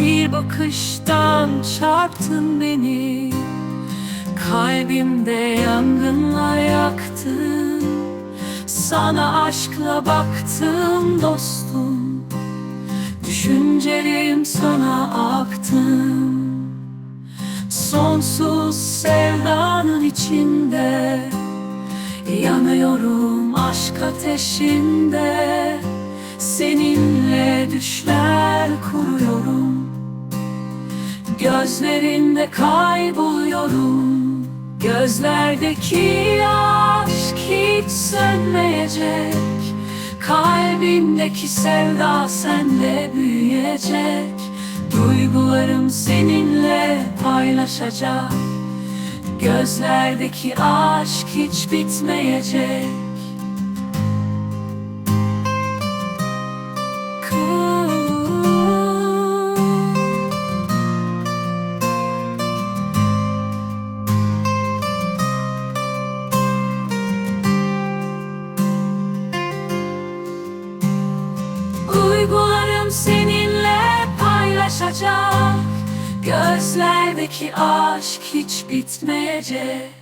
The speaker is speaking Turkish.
Bir bakıştan çarptın beni. Kalbimde yangınla yaktın. Sana aşkla baktım dostum. Düşüncelerim sana aktım. Sonsuz sevdanın içinde Yanıyorum aşk ateşinde. Seninle düşler kuruyorum Gözlerinde kayboluyorum. Gözlerdeki aşk hiç sönmeyecek. Kalbimdeki sevda senle büyüyecek. Duygularım seninle paylaşacak. Gözlerdeki aşk hiç bitmeyecek Seninle paylaşacak Gözlerdeki aşk hiç bitmeyecek